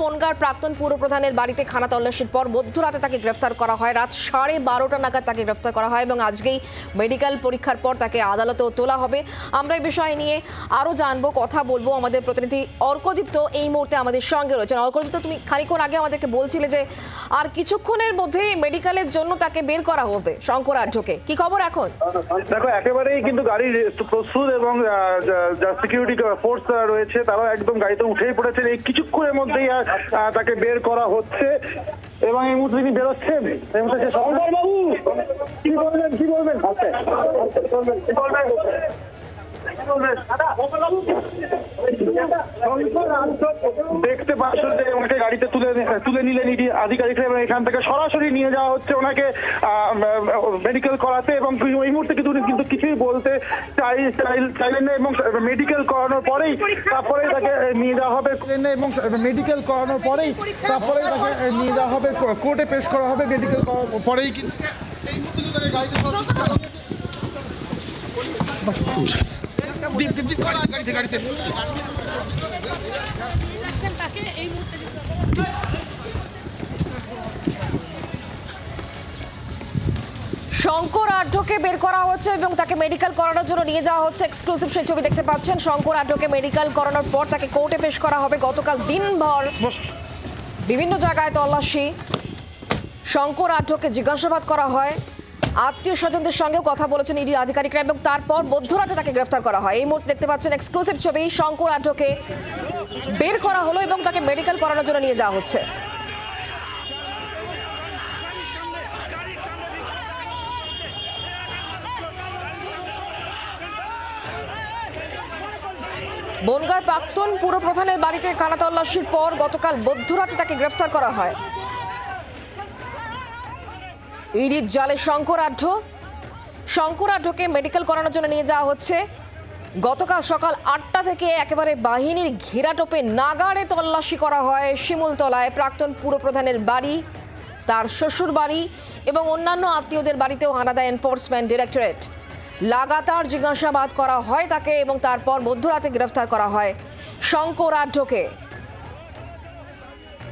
বনগার প্রাক্তন পুরপ্রধানের বাড়িতে খানা তল্লাশির পর মধ্যরাতে তাকে গ্রেফতার করা হয়। রাত সাড়ে বারোটা নাগাদ তাকে গ্রেফতার করা হয় এবং আজকেই মেডিকেল পরীক্ষার পর তাকে আদালতেও তোলা হবে। আমরা এই বিষয় নিয়ে আরও জানব কথা বলব। আমাদের প্রতিনিধি অর্কদীপ্ত এই মুহূর্তে আমাদের সঙ্গে রয়েছেন। অর্কদীপ্ত তুমি খানিক্ষণ আগে আমাদেরকে বলছিলে যে আর কিছুক্ষণের মধ্যেই মেডিকেলের জন্য তাকে বের করা হবে শঙ্কর আঢ্যকে কি খবর এখন? দেখো একেবারেই কিন্তু গাড়ির প্রস্তুত এবং যা- সিকিউরিটি ফোর্স রয়েছে তারা একদম গাড়িতে উঠেই পড়েছেন এই কিছুক্ষণের মধ্যেই আহ, তাকে বের করা হচ্ছে এবং এই মুহূর্তে তিনি বেরোচ্ছেন এই মুহূর্তে বাবু! কি বলবেন কি কি বলবেন কি বলবেন? দেখতে পাচ্ছ যে ওনাকে গাড়িতে তুলে তুলে নিলেন ইডি আধিকারিকরা এবং এখান থেকে সরাসরি নিয়ে যাওয়া হচ্ছে ওনাকে মেডিকেল করাতে এবং এই মুহূর্তে কিন্তু উনি কিন্তু কিছুই বলতে চাই চাই- চাইলেন না এবং মেডিকেল করানোর পরেই তারপরে তাকে নিয়ে যাওয়া হবে। এবং মেডিকেল করানোর পরেই তারপরে তাকে নিয়ে যাওয়া হবে কোর্টে পেশ করা হবে মেডিকেল করার পরেই কিন্তু এই মুহূর্তে গাড়িতে গাড়িতে গাড়িতে তাকে এই মুহূর্তে শঙ্কর আঢ্যকে বের করা হচ্ছে এবং তাকে মেডিকেল করানোর জন্য নিয়ে যাওয়া হচ্ছে এক্সক্লুসিভ সেই ছবি দেখতে পাচ্ছেন। শঙ্কর আঢ্যকে মেডিকেল করানোর পর তাকে কোর্টে পেশ করা হবে। গতকাল দিনভর বিভিন্ন জায়গায় তল্লাশি। শঙ্কর আঢ্যকে জিজ্ঞাসাবাদ করা হয়। আত্মীয় স্বজনদের সঙ্গেও কথা বলেছেন ইডি আধিকারিকরা এবং তারপর মধ্যরাতে তাকে গ্রেফতার করা হয়। এই মুহূর্তে দেখতে পাচ্ছেন এক্সক্লুসিভ ছবি শঙ্কর আঢ্যকে বের করা হলো এবং তাকে মেডিকেল করানোর জন্য নিয়ে যাওয়া হচ্ছে। বনগার প্রাক্তন পুরপ্রধানের বাড়িতে খানা তল্লাশির পর গতকাল মধ্যরাতে তাকে গ্রেফতার করা হয়। ইডির জালে শঙ্করাঢ্য। শঙ্করাঢ্যকে মেডিকেল করানোর জন্য নিয়ে যাওয়া হচ্ছে। গতকাল সকাল আটটা থেকে একেবারে বাহিনীর ঘেরাটোপে নাগাড়ে তল্লাশি করা হয় শিমুলতলায় প্রাক্তন পুরপ্রধানের বাড়ি, তার শ্বশুর বাড়ি এবং অন্যান্য আত্মীয়দের বাড়িতেও হানা দেয় এনফোর্সমেন্ট ডিরেক্টরেট লাগাতার জিজ্ঞাসাবাদ করা হয় তাকে এবং তারপর মধ্যরাতে গ্রেফতার করা হয় শঙ্করাঢ্যকে।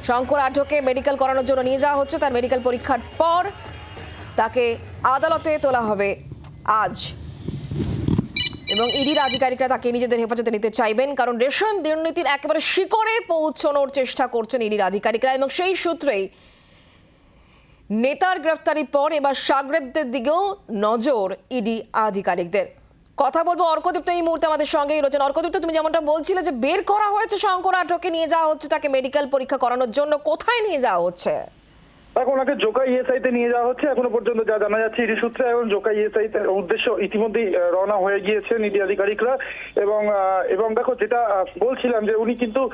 শঙ্কর আঢ্যকে মেডিকেল করানোর জন্য নিয়ে যাওয়া হচ্ছে, তার মেডিকেল পরীক্ষার পর তাকে আদালতে তোলা হবে আজ। এবং ইডির আধিকারিকরা তাকে নিজেদের হেফাজতে নিতে চাইবেন, কারণ রেশন দুর্নীতির একেবারে শিকড়ে পৌঁছানোর চেষ্টা করছেন ইডির আধিকারিকরা, এবং সেই সূত্রেই নেতার গ্রেফতারির পর এবার সাগরেদদের দিকেও নজর ইডি আধিকারিকদের। কথা বলব অর্কদীপ্ত এই মুহূর্তে আমাদের সঙ্গেই রয়েছেন অর্কদীপ্ত, তুমি যেমনটা বলছিলে যে বের করা হয়েছে শঙ্কর আটকে নিয়ে যাওয়া হচ্ছে তাকে মেডিকেল পরীক্ষা করানোর জন্য, কোথায় নিয়ে যাওয়া হচ্ছে? এখন ওনাকে জোকা ইএসআই তে নিয়ে যাওয়া হচ্ছে। এখনও পর্যন্ত যা জানা যাচ্ছে ইডি সূত্রে, এখন জোকা ইএসআই তে উদ্দেশ্য ইতিমধ্যেই রওনা হয়ে গিয়েছেন ইডি আধিকারিকরা। এবং এবং দেখো, যেটা বলছিলাম যে উনি কিন্তু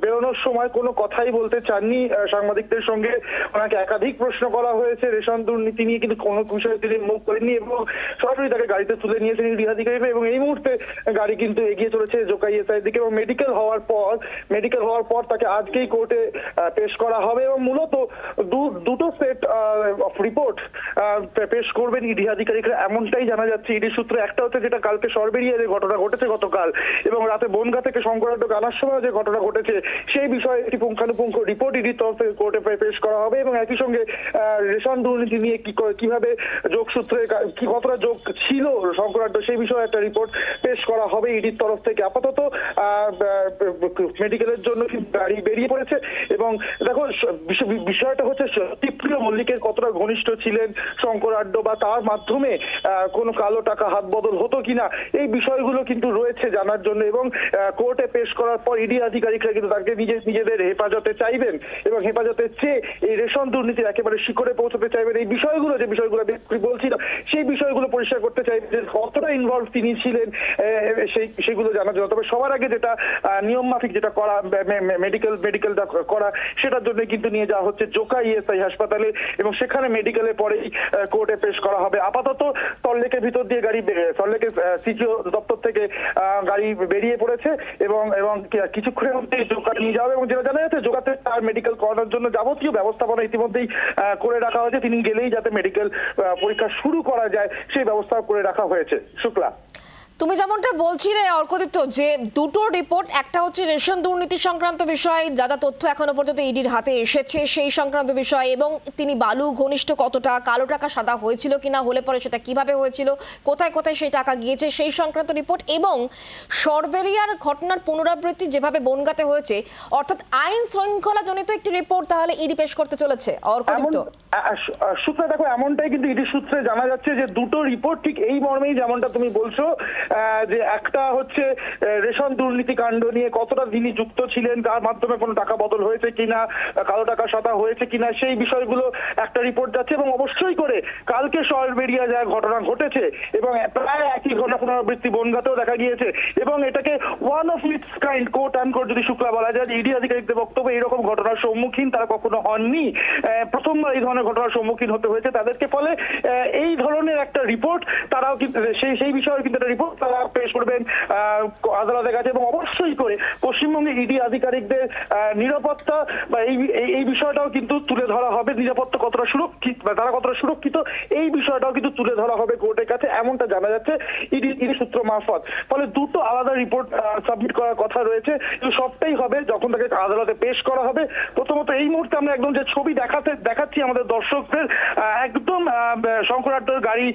বেরোনোর সময় কোনো কথাই বলতে চাননি। সাংবাদিকদের সঙ্গে ওনাকে একাধিক প্রশ্ন করা হয়েছে। রেশন দুর্নীতি নিয়ে কিন্তু কোনো বিষয়ে তিনি মুখ করেননি এবং সরাসরি তাকে গাড়িতে তুলে নিয়েছেন ইডি আধিকারিকরা। এবং এই মুহূর্তে গাড়ি কিন্তু এগিয়ে চলেছে জোকা ইএসআই দিকে এবং মেডিকেল হওয়ার পর মেডিকেল হওয়ার পর তাকে আজকেই কোর্টে পেশ করা হবে। এবং মূলত দু- দুটো সেট অফ রিপোর্ট পেশ করবেন ইডি আধিকারিকরা। এমনটাই জানা যাচ্ছে ইডি সূত্রে। একটা হচ্ছে যেটা কালকে সরবেরিয়া যে ঘটনা ঘটেছে গতকাল, এবং রাতে বনগা থেকে শঙ্করাঢ্য আনার সময় যে ঘটনা ঘটেছে, সেই বিষয়ে একটি পুঙ্খানুপুঙ্খ রিপোর্ট ইডির তরফে কোর্টে পেশ করা হবে, এবং একই সঙ্গে রেশন দুর্নীতি নিয়ে কি কীভাবে যোগসূত্রে কা- কতটা যোগ ছিল শঙ্করাঢ্য সেই বিষয়ে একটা রিপোর্ট পেশ করা হবে ইডির তরফ থেকে। আপাতত মেডিকেলের জন্য গাড়ি বেরিয়ে পড়েছে, এবং দেখো বিষয়টা হচ্ছে সত্যিপ্রিয় মল্লিকের কতটা ঘনিষ্ঠ ছিলেন শঙ্কর আড্ড বা তার মাধ্যমে কোনো কালো টাকা হাত বদল হতো কিনা, এই বিষয়গুলো কিন্তু রয়েছে জানার জন্য এবং কোর্টে পেশ করার পর ইডি আধিকারিকরা কিন্তু তাকে নিজে, নিজেদের হেফাজতে চাইবেন এবং হেফাজতে চেয়ে এই রেশন দুর্নীতির একেবারে শিখরে পৌঁছতে চাইবেন। এই বিষয়গুলো যে বিষয়গুলো বলছিলাম, সেই বিষয়গুলো পরিষ্কার করতে চাইবেন যে কতটা ইনভলভ তিনি ছিলেন সেই সেগুলো জানার জন্য। তবে সবার আগে যেটা নিয়ম মাফিক যেটা করা মেডিকেল মেডিকেলটা করা, সেটার জন্য কিন্তু নিয়ে যাওয়া হচ্ছে জোকা ইএসআই হাসপাতালে এবং সেখানে মেডিকেলে পরেই কোর্টে পেশ করা হবে। আপাতত সল্লেকের ভিতর দিয়ে গাড়ি সল্লেকের সিটিও দপ্তর থেকে গাড়ি বেরিয়ে পড়েছে এবং এবং কিছুক্ষণের মধ্যেই জোকা নিয়ে যাবে এবং যেটা জানা যাচ্ছে জোকাতে তার মেডিকেল করানোর জন্য যাবতীয় ব্যবস্থাপনা ইতিমধ্যেই করে রাখা হয়েছে। তিনি গেলেই যাতে মেডিকেল পরীক্ষা শুরু করা যায়, সেই ব্যবস্থা করে রাখা হয়েছে। শুক্লা। তুমি যেমনটা বলছিলে, অর্কদীপ্ত, যে দুটো রিপোর্ট একটা হচ্ছে রেশন দুর্নীতি সংক্রান্ত বিষয়, যা যা তথ্য এখনও পর্যন্ত ইডির হাতে এসেছে সেই সংক্রান্ত বিষয়, এবং তিনি বালু, ঘনিষ্ঠ কতটা, কালো টাকা সাদা হয়েছিল কিনা, হলে পরে সেটা কীভাবে হয়েছিল, কোথায় কোথায় সেই টাকা গিয়েছে, সেই সংক্রান্ত রিপোর্ট এবং সরবেরিয়ার ঘটনার পুনরাবৃত্তি যেভাবে বনগাতে হয়েছে, অর্থাৎ আইন শৃঙ্খলাজনিত একটি রিপোর্ট তাহলে ইডি পেশ করতে চলেছে, অর্কদীপ্ত। সূত্রে দেখো, এমনটাই কিন্তু ইডি সূত্রে জানা যাচ্ছে যে দুটো রিপোর্ট ঠিক এই মর্মেই যেমনটা তুমি বলছো যে একটা হচ্ছে রেশন দুর্নীতি কাণ্ড নিয়ে কতটা তিনি যুক্ত ছিলেন, তার মাধ্যমে কোনো টাকা বদল হয়েছে কিনা কালো টাকা সাদা হয়েছে কিনা, সেই বিষয়গুলো একটা রিপোর্ট যাচ্ছে এবং অবশ্যই করে কালকে শহর বেরিয়ে যায় ঘটনা ঘটেছে এবং প্রায় একই ঘটনা পুনরাবৃত্তি বনগাতেও দেখা গিয়েছে এবং এটাকে one of its kind quote and quote যদি শুক্লা বলা যায় ইডি আধিকারিকদের বক্তব্য এইরকম ঘটনার সম্মুখীন তারা কখনো হননি। প্রথমবার এই ধরনের ঘটনার সম্মুখীন হতে হয়েছে তাদেরকে ফলে এই ধরনের একটা রিপোর্ট তারাও সেই সেই বিষয়ে কিন্তু একটা রিপোর্ট তারা পেশ করবেন আদালতের কাছে এবং অবশ্যই করে পশ্চিমবঙ্গে ইডি আধিকারিকদের নিরাপত্তা বা এই- এই বিষয়টাও কিন্তু তুলে ধরা হবে। নিরাপত্তা কতটা সুরক্ষিত বা তারা কতটা সুরক্ষিত এই বিষয়টাও কিন্তু তুলে ধরা হবে কোর্টের কাছে, এমনটা জানা যাচ্ছে ইডি ইডি সূত্র মারফত। ফলে দুটো আলাদা রিপোর্ট সাবমিট করার কথা রয়েছে। কিন্তু সবটাই হবে যখন তাকে আদালতে পেশ করা হবে। প্রথমত এই মুহূর্তে আমরা একদম যে ছবি দেখাতে, দেখাচ্ছি আমাদের দর্শকদের একদম শঙ্করাড্ডর গাড়ি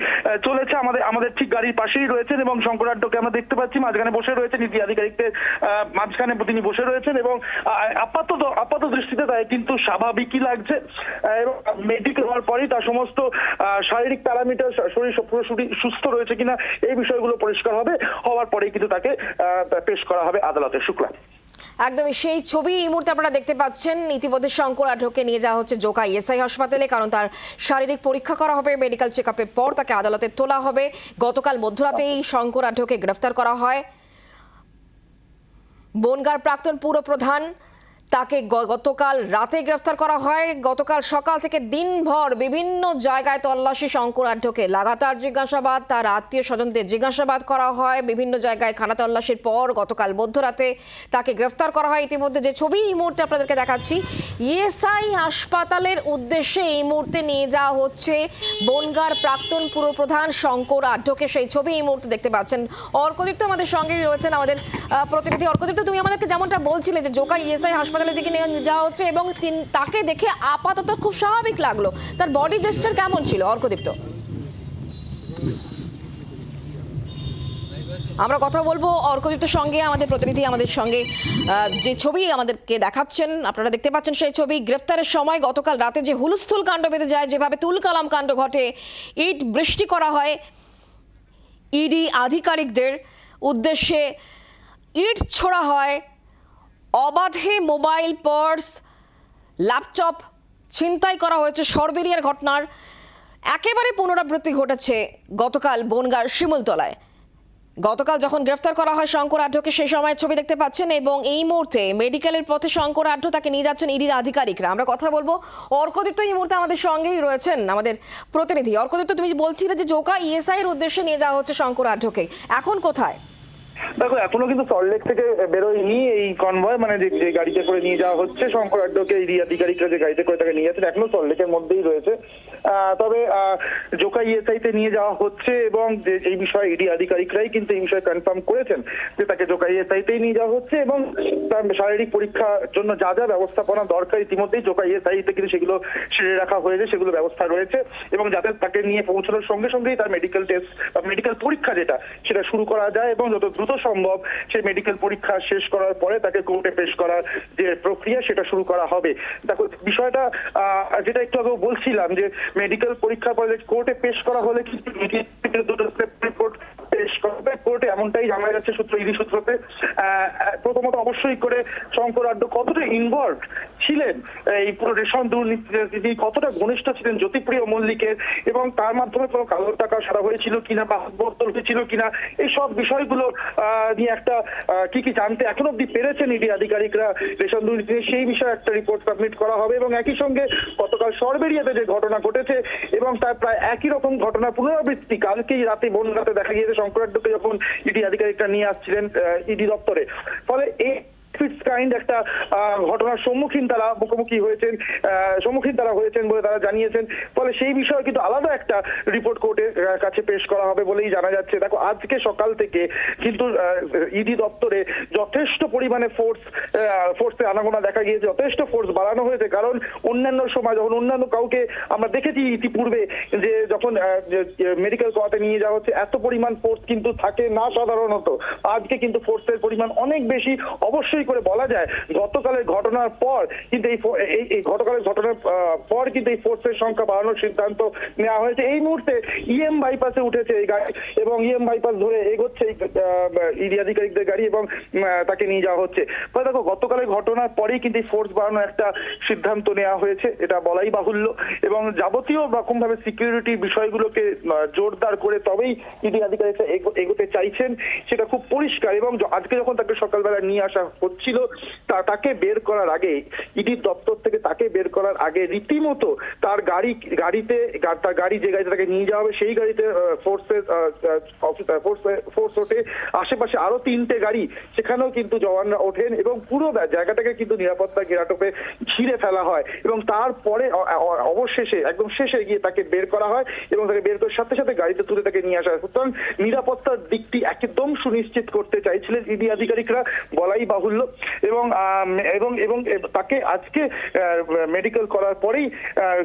চলেছে আমাদের আমাদের ঠিক গাড়ির পাশেই রয়েছেন এবং শঙ্করাড্ডকে আমরা দেখতে পাচ্ছি, মাঝখানে বসে রয়েছেন নীতি আধিকারিকদের মাঝখানে তিনি বসে রয়েছেন এবং আপাতত আপাত দৃষ্টিতে তাই কিন্তু স্বাভাবিকই লাগছে এবং মেডিকেল হওয়ার পরেই তার সমস্ত শারীরিক প্যারামিটার শরীর পুরোপুরি সুস্থ রয়েছে কিনা এই বিষয়গুলো পরিষ্কার হবে, হওয়ার পরেই কিন্তু তাকে পেশ করা হবে আদালতে। শুক্লা। একদমই সেই ছবি এই মুহূর্তে আপনারা দেখতে পাচ্ছেন। ইতিমধ্যে শঙ্কর আঠকে নিয়ে যাওয়া হচ্ছে জোকা ইএসআই হাসপাতালে, কারণ তার শারীরিক পরীক্ষা করা হবে, মেডিকেল চেক পর তাকে আদালতে তোলা হবে। গতকাল মধ্যরাতেই শঙ্কর আঢ্যকে গ্রেফতার করা হয়। বনগার প্রাক্তন পুরপ্রধান তাকে গতকাল রাতে গ্রেফতার করা হয়। গতকাল সকাল থেকে দিনভর বিভিন্ন জায়গায় তল্লাশি, শঙ্কর আঢ্যকে লাগাতার জিজ্ঞাসাবাদ, তার আত্মীয় স্বজনদের জিজ্ঞাসাবাদ করা হয়। বিভিন্ন জায়গায় খানা তল্লাশির পর গতকাল মধ্যরাতে তাকে গ্রেফতার করা হয়। ইতিমধ্যে যে ছবি এই মুহূর্তে আপনাদেরকে দেখাচ্ছি, ইএসআই হাসপাতালের উদ্দেশ্যে এই মুহূর্তে নিয়ে যাওয়া হচ্ছে বনগার প্রাক্তন পুরপ্রধান শঙ্কর আঢ্যকে সেই ছবি এই মুহূর্তে দেখতে পাচ্ছেন। অর্কদীপ্ত আমাদের সঙ্গেই রয়েছেন আমাদের প্রতিনিধি। অর্কদীপ্ত, তুমি আমাদেরকে যেমনটা বলছিলে যে জোকা ইএসআই হাসপাতালের দিকে নিয়ে যাওয়া হচ্ছে এবং তাকে দেখে আপাতত খুব স্বাভাবিক লাগল। তার বডি জেস্টার কেমন ছিল, অর্কদীপ্ত? আমরা কথা বলব অর্কদীপ্তের সঙ্গে, আমাদের প্রতিনিধি আমাদের সঙ্গে যে ছবি আমাদেরকে দেখাচ্ছেন, আপনারা দেখতে পাচ্ছেন সেই ছবি। গ্রেফতারের সময় গতকাল রাতে যে হুলস্থুল কাণ্ড বেঁধে যায়, যেভাবে তুলকালাম কাণ্ড ঘটে, ইট বৃষ্টি করা হয়। ইডি আধিকারিকদের উদ্দেশ্যে ইট ছোড়া হয়। অবাধে মোবাইল পার্স, ল্যাপটপ ছিনতাই করা হয়েছে সরবেরিয়ার ঘটনার। একেবারে পুনরাবৃত্তি ঘটেছে গতকাল বনগার শিমুলতলায়। গতকাল যখন গ্রেফতার করা হয় শঙ্কর আঢ্যকে, সেই সময় ছবি দেখতে পাচ্ছেন এবং এই মুহূর্তে মেডিকেলের পথে শঙ্কর আঢ্য তাকে নিয়ে যাচ্ছেন ইডির আধিকারিকরা। আমরা কথা বলব অর্কদীপ্ত এই মুহূর্তে আমাদের সঙ্গেই রয়েছেন আমাদের প্রতিনিধি। অর্কদীপ্ত, তুমি বলছিলে যে জোকা ইএসআই এর উদ্দেশ্যে নিয়ে যাওয়া হচ্ছে শঙ্কর আঢ্যকে। এখন কোথায়? দেখো, এখনও কিন্তু সল্টলেক থেকে বেরোয়নি এই কনভয় মানে যে গাড়িতে করে নিয়ে যাওয়া হচ্ছে, শঙ্কর আড্ডকে, এই আধিকারিকরা যে গাড়িতে করে তাকে নিয়ে যাচ্ছে এখনও সল্টলেকের মধ্যেই রয়েছে। তবে জোকা ইএসআই তে নিয়ে যাওয়া হচ্ছে এবং এই বিষয়ে ইডি আধিকারিকরাই কিন্তু এই বিষয়ে কনফার্ম করেছেন যে তাকে জোকা ইএসআই তেই নিয়ে যাওয়া হচ্ছে এবং তার শারীরিক পরীক্ষার জন্য যা যা ব্যবস্থাপনা দরকার ইতিমধ্যেই জোকা ইএসআই তে কিন্তু সেগুলো সেরে রাখা হয়েছে, সেগুলো ব্যবস্থা রয়েছে এবং যাতে তাকে নিয়ে পৌঁছানোর সঙ্গে সঙ্গেই তার মেডিকেল টেস্ট বা মেডিকেল পরীক্ষা যেটা, সেটা শুরু করা যায় এবং যত দ্রুত সম্ভব সেই মেডিকেল পরীক্ষা শেষ করার পরে তাকে কোর্টে পেশ করার যে প্রক্রিয়া সেটা শুরু করা হবে। দেখো, বিষয়টা যেটা একটু আগে বলছিলাম যে মেডিকেল পরীক্ষার পরে কোর্টে পেশ করা হলে কিন্তু রিপোর্ট পেশ করবে। কোর্টে এমনটাই জানা যাচ্ছে সূত্র, ইডি সূত্রতে। প্রথমত অবশ্যই করে শঙ্কর আড্ড কতটা ইনভলভ ছিলেন? এই পুরো রেশন দুর্নীতিতে তিনি কতটা ঘনিষ্ঠ ছিলেন? জ্যোতিপ্রিয় মল্লিকের এবং তার মাধ্যমে কোনো কালো টাকা সারা হয়েছিল কিনা বা হাত বদল হয়েছিল কিনা, এই সব বিষয়গুলো নিয়ে একটা কি কি জানতে এখন অব্দি পেরেছেন ইডি আধিকারিকরা রেশন দুর্নীতি সেই বিষয়ে একটা রিপোর্ট সাবমিট করা হবে এবং একই সঙ্গে গতকাল সরবেরিয়াতে যে ঘটনা ঘটেছে এবং তার প্রায় একই রকম ঘটনা পুনরাবৃত্তি কালকেই রাতে বন রাতে দেখা গিয়েছে। শঙ্করাড্ডকে যখন ইডি আধিকারিকরা নিয়ে আসছিলেন ইডি দপ্তরে। ফলে এই ফিটস কাইন্ড একটা ঘটনার সম্মুখীন তারা মুখোমুখি হয়েছেন সম্মুখীন তারা হয়েছেন বলে তারা জানিয়েছেন। ফলে সেই বিষয়ে কিন্তু আলাদা একটা রিপোর্ট কোর্টের কাছে পেশ করা হবে বলেই জানা যাচ্ছে। দেখো, আজকে সকাল থেকে কিন্তু ইডি দপ্তরে যথেষ্ট পরিমাণে ফোর্স ফোর্সে আনাগোনা দেখা গিয়েছে, যথেষ্ট ফোর্স বাড়ানো হয়েছে। কারণ অন্যান্য সময় যখন অন্যান্য কাউকে আমরা দেখেছি ইতিপূর্বে যে যখন মেডিকেল করাতে নিয়ে যাওয়া হচ্ছে, এত পরিমাণ ফোর্স কিন্তু থাকে না সাধারণত। আজকে কিন্তু ফোর্সের পরিমাণ অনেক বেশি। অবশ্যই করে বলা যায়, গতকালের ঘটনার পর কিন্তু এই এই- গতকালের ঘটনার পর কিন্তু এই ফোর্সের সংখ্যা বাড়ানোর সিদ্ধান্ত নেওয়া হয়েছে। এই মুহূর্তে ইএম বাইপাসে উঠেছে এই গাড়ি এবং ইএম বাইপাস ধরে এগোচ্ছে ইডি আধিকারিকদের গাড়ি এবং তাকে নিয়ে যাওয়া হচ্ছে। ফলে দেখো, গতকালের ঘটনার পরেই কিন্তু এই ফোর্স বাড়ানোর একটা সিদ্ধান্ত নেওয়া হয়েছে, এটা বলাই বাহুল্য। এবং যাবতীয় রকম ভাবে সিকিউরিটি বিষয়গুলোকে জোরদার করে তবেই ইডি আধিকারিকরা এগো- এগোতে চাইছেন, সেটা খুব পরিষ্কার। এবং আজকে যখন তাকে সকালবেলা নিয়ে আসা হচ্ছিল, তা তাকে বের করার আগে ইডির দপ্তর থেকে তাকে বের করার আগে রীতিমতো তার গাড়ি, গাড়িতে তার গাড়ি যে গাড়িতে তাকে নিয়ে যাওয়া হবে, সেই গাড়িতে ফোর্সের ফোর্স ওঠে। আশেপাশে আরও তিনটে গাড়ি, সেখানেও কিন্তু জওয়ানরা ওঠেন এবং পুরো জায়গাটাকে কিন্তু নিরাপত্তা ঘেরাটোপে ঘিরে ফেলা হয় এবং তারপরে অবশেষে, একদম শেষে গিয়ে তাকে বের করা হয় এবং তাকে বের করার সাথে সাথে গাড়িতে তুলে তাকে নিয়ে আসা হয়। সুতরাং নিরাপত্তার দিকটি একদম সুনিশ্চিত করতে চাইছিলেন ইডি আধিকারিকরা। বলাই বাহুল্য এবং এবং এবং তাকে আজকে মেডিকেল করার পরেই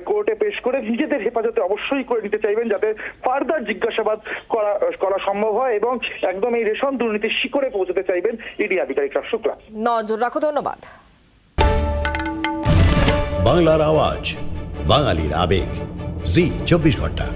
কোর্টে পেশ করে নিজেদের হেফাজতে অবশ্যই করে নিতে চাইবেন যাতে ফার্দার জিজ্ঞাসাবাদ করা করা সম্ভব হয় এবং একদম এই রেশন দুর্নীতির শিকড়ে পৌঁছতে চাইবেন ইডি আধিকারিকরা। শুক্লা। নজর রাখো ধন্যবাদ। বাংলার আওয়াজ বাঙালির আবেগ। জি চব্বিশ ঘণ্টা।